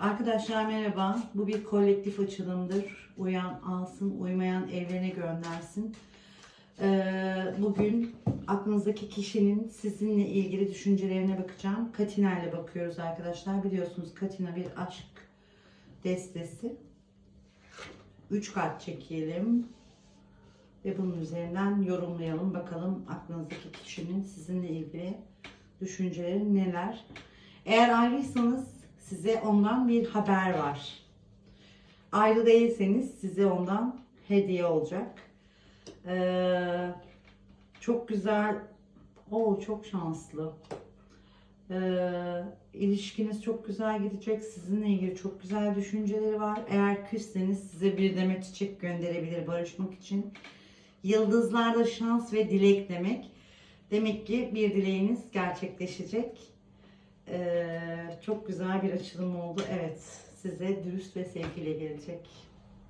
Arkadaşlar merhaba. Bu bir kolektif açılımdır. Uyan alsın, uymayan evlerine göndersin. Ee, bugün aklınızdaki kişinin sizinle ilgili düşüncelerine bakacağım. Katina ile bakıyoruz arkadaşlar. Biliyorsunuz Katina bir aşk destesi. Üç kart çekelim. Ve bunun üzerinden yorumlayalım. Bakalım aklınızdaki kişinin sizinle ilgili düşünceleri neler. Eğer ayrıysanız size ondan bir haber var. Ayrı değilseniz size ondan hediye olacak. Ee, çok güzel. Oo çok şanslı. Ee, ilişkiniz çok güzel gidecek. Sizinle ilgili çok güzel düşünceleri var. Eğer küsseniz size bir demet çiçek gönderebilir barışmak için. Yıldızlar da şans ve dilek demek. Demek ki bir dileğiniz gerçekleşecek. Çok güzel bir açılım oldu. Evet, size dürüst ve sevgiyle gelecek.